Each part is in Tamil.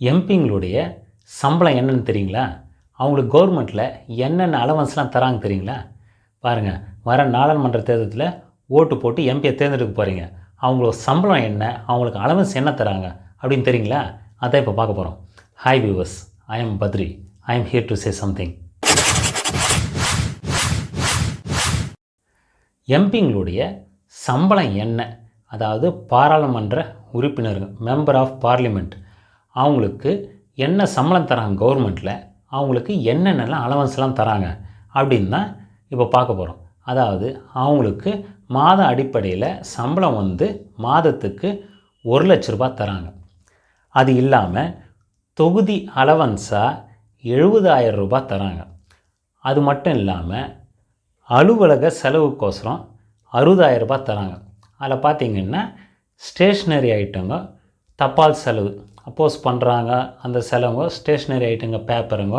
எம்பிங்களுடைய சம்பளம் என்னன்னு தெரியுங்களா? அவங்களுக்கு கவர்மெண்ட்டில் என்னென்ன அலவன்ஸ்லாம் தராங்க தெரியுங்களா? பாருங்கள் வர நாடாளுமன்ற தேர்தலில் ஓட்டு போட்டு எம்பியை தேர்ந்தெடுக்க போகிறீங்க அவங்களோட சம்பளம் என்ன? அவங்களுக்கு அலவன்ஸ் என்ன தராங்க? அப்படின்னு தெரியுங்களா? அதான் இப்போ பார்க்க போகிறோம் hi viewers I am Badri I am here to say something எம்பிங்களுடைய சம்பளம் என்ன? அதாவது பாராளுமன்ற உறுப்பினர்கள் மெம்பர் ஆஃப் பார்லிமெண்ட் அவங்களுக்கு என்ன சம்பளம் தராங்க கவர்மெண்ட்டில் அவங்களுக்கு என்னென்னலாம் அலவன்ஸ்லாம் தராங்க? அப்படின்னு தான் இப்போ பார்க்க போகிறோம் அதாவது அவங்களுக்கு மாத அடிப்படையில் சம்பளம் வந்து மாதத்துக்கு ஒரு லட்ச ரூபா தராங்க. அது இல்லாமல் தொகுதி அலவன்ஸாக எழுபதாயிரம் ரூபா தராங்க. அது மட்டும் இல்லாமல் அலுவலக செலவுக்கோசரம் அறுபதாயிரம் ரூபாய் தராங்க. அதில் பார்த்திங்கன்னா ஸ்டேஷ்னரி ஐட்டங்க தபால் செலவு. அப்போஸ் பண்ணுறாங்க அந்த செலவுங்க ஸ்டேஷ்னரி ஐட்டங்க பேப்பருங்க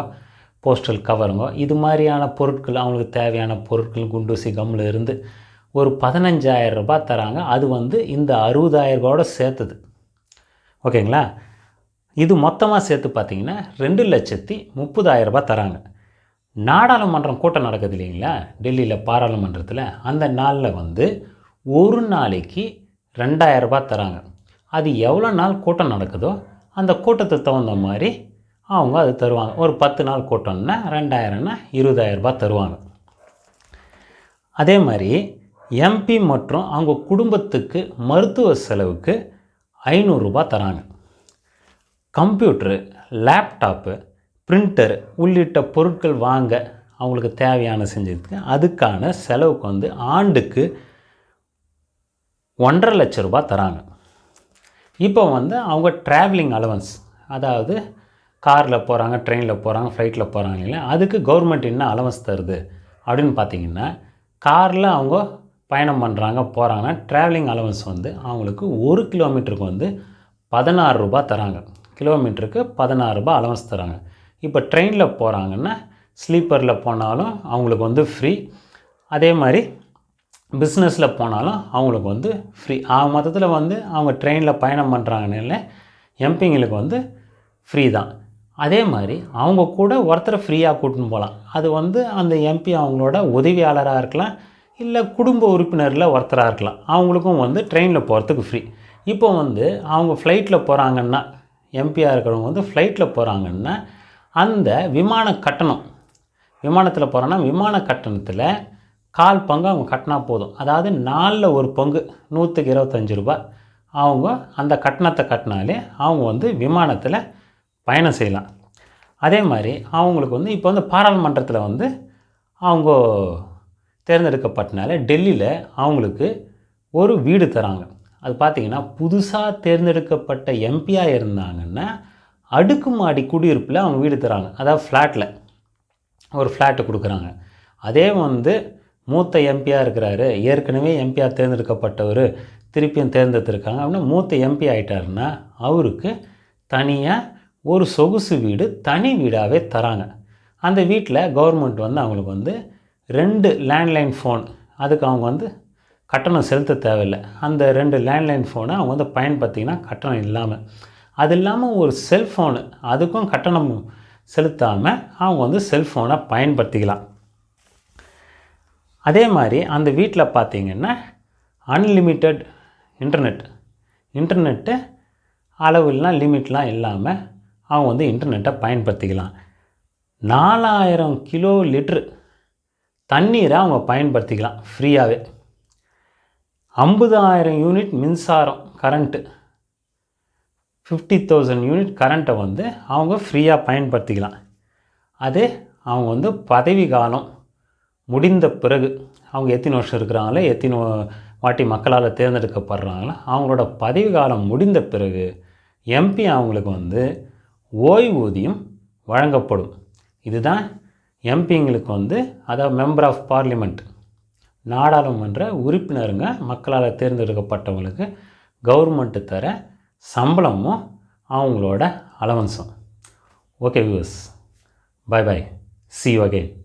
போஸ்டல் கவருங்க இது மாதிரியான பொருட்கள் அவங்களுக்கு தேவையான பொருட்கள் குண்டூசி கம்மில் இருந்து ஒரு பதினஞ்சாயிரம் ரூபாய் தராங்க. அது வந்து இந்த அறுபதாயிரம் ரூபாயோட சேர்த்துது. ஓகேங்களா? இது மொத்தமாக சேர்த்து பார்த்தீங்கன்னா ரெண்டு லட்சத்தி முப்பதாயிரம் ரூபாய் தராங்க. நாடாளுமன்றம் கூட்டம் நடக்குது இல்லைங்களா? டெல்லியில் பாராளுமன்றத்தில். அந்த நாளில் வந்து ஒரு நாளைக்கு ரெண்டாயிரம் ரூபாய் தராங்க. அது எவ்வளோ நாள் கூட்டம் நடக்குதோ அந்த கூட்டத்துக்கு தகுந்த மாதிரி அவங்க அது தருவாங்க. ஒரு பத்து நாள் கூட்டம்னா ரெண்டாயிரம்னா இருபதாயிரம் தருவாங்க. அதே மாதிரி எம்பி மற்றும் அவங்க குடும்பத்துக்கு மருத்துவ செலவுக்கு ஐநூறுரூபா தராங்க. கம்ப்யூட்ரு லேப்டாப்பு பிரிண்டர் உள்ளிட்ட பொருட்கள் வாங்க அவங்களுக்கு தேவையான செஞ்சதுக்கு அதுக்கான செலவுக்கு வந்து ஆண்டுக்கு ஒன்றரை லட்ச ரூபா தராங்க. இப்போ வந்து அவங்க ட்ராவலிங் அலவன்ஸ் அதாவது காரில் போகிறாங்க ட்ரெயினில் போகிறாங்க ஃப்ளைட்டில் போகிறாங்க இல்லையா அதுக்கு கவர்மெண்ட் என்ன அலவன்ஸ் தருது அப்படின்னு பார்த்தீங்கன்னா காரில் அவங்க பயணம் பண்ணுறாங்க போகிறாங்கன்னா ட்ராவலிங் அலவன்ஸ் வந்து அவங்களுக்கு ஒரு கிலோமீட்டருக்கு வந்து பதினாறு ரூபா தராங்க. கிலோமீட்டருக்கு பதினாறு ரூபா அலவன்ஸ் தராங்க. இப்போ ட்ரெயினில் போகிறாங்கன்னா ஸ்லீப்பரில் போனாலும் அவங்களுக்கு வந்து ஃப்ரீ அதே மாதிரி பிஸ்னஸில் போனாலும் அவங்களுக்கு வந்து ஃப்ரீ ஆக மொத்தத்தில் வந்து அவங்க ட்ரெயினில் பயணம் பண்ணுறாங்கன்னு எம்பிங்களுக்கு வந்து ஃப்ரீ தான். அதே மாதிரி அவங்க கூட ஒருத்தரை ஃப்ரீயாக கூட்டின்னு போகலாம் அது வந்து அந்த எம்பி அவங்களோட உதவியாளராக இருக்கலாம் இல்லை குடும்ப உறுப்பினரில் ஒருத்தராக இருக்கலாம். அவங்களுக்கும் வந்து ட்ரெயினில் போகிறதுக்கு ஃப்ரீ இப்போ வந்து அவங்க ஃப்ளைட்டில் போகிறாங்கன்னா எம்பியாக இருக்கிறவங்க வந்து ஃப்ளைட்டில் போகிறாங்கன்னா அந்த விமான கட்டணம் விமானத்தில் போகிறோன்னா விமான கட்டணத்தில் கால் பங்கு அவங்க கட்டினா போதும். அதாவது நாலில் ஒரு பங்கு நூற்றுக்கு இருபத்தஞ்சி ரூபாய். அவங்க அந்த கட்டணத்தை கட்டினாலே அவங்க வந்து விமானத்தில் பயணம் செய்யலாம். அதே மாதிரி அவங்களுக்கு வந்து இப்போ வந்து பாராளுமன்றத்தில் வந்து அவங்க தேர்ந்தெடுக்கப்பட்டனால டெல்லியில் அவங்களுக்கு ஒரு வீடு தராங்க. அது பார்த்திங்கன்னா புதுசாக தேர்ந்தெடுக்கப்பட்ட எம்பியாக இருந்தாங்கன்னா அடுக்குமாடி குடியிருப்பில் அவங்க வீடு தராங்க. அதாவது ஃப்ளாட்டில் ஒரு ஃப்ளாட்டு கொடுக்குறாங்க. அதே வந்து மூத்த எம்பியாக இருக்கிறாரு. ஏற்கனவே எம்பியாக தேர்ந்தெடுக்கப்பட்டவர் திருப்பியும் தேர்ந்தெடுத்திருக்காங்க. அப்படின்னா மூத்த எம்பி ஆகிட்டாருன்னா அவருக்கு தனியாக ஒரு சொகுசு வீடு தனி வீடாகவே தராங்க. அந்த வீட்டில் கவர்மெண்ட் வந்து அவங்களுக்கு வந்து ரெண்டு லேண்ட்லைன் ஃபோன் அதுக்கு அவங்க வந்து கட்டணம் செலுத்த தேவையில்லை. அந்த ரெண்டு லேண்ட்லைன் ஃபோனை அவங்க வந்து பயன்படுத்திங்கன்னா கட்டணம் இல்லாமல் அது இல்லாமல் ஒரு செல்ஃபோனு அதுக்கும் கட்டணம் செலுத்தாமல் அவங்க வந்து செல்ஃபோனை பயன்படுத்திக்கலாம். அதே மாதிரி அந்த வீட்டில் பார்த்தீங்கன்னா அன்லிமிட்டெட் இன்டர்நெட் இன்டர்நெட்டு அளவுலாம் லிமிட்லாம் இல்லாமல் அவங்க வந்து இன்டர்நெட்டை பயன்படுத்திக்கலாம். நாலாயிரம் கிலோ லிட்ரு தண்ணீரை அவங்க பயன்படுத்திக்கலாம் ஃப்ரீயாகவே ஐம்பதாயிரம் யூனிட் மின்சாரம் கரண்ட்டு ஃபிஃப்டி தௌசண்ட் யூனிட் கரண்ட்டை வந்து அவங்க ஃப்ரீயாக பயன்படுத்திக்கலாம். அதே அவங்க வந்து பதவி காலம் முடிந்த பிறகு அவங்க எத்தனை வருஷம் இருக்கிறாங்களோ எத்தனை வாட்டி மக்களால் தேர்ந்தெடுக்கப்படுறாங்களோ அவங்களோட பதவி காலம் முடிந்த பிறகு எம்பி அவங்களுக்கு வந்து ஓய்வூதியம் வழங்கப்படும். இதுதான் எம்பிங்களுக்கு வந்து அதாவது மெம்பர் ஆஃப் பார்லிமெண்ட் நாடாளுமன்ற உறுப்பினருங்க மக்களால் தேர்ந்தெடுக்கப்பட்டவங்களுக்கு கவர்மெண்ட்டு தர சம்பளமும் அவங்களோட அலவன்ஸும் okay views bye bye see you again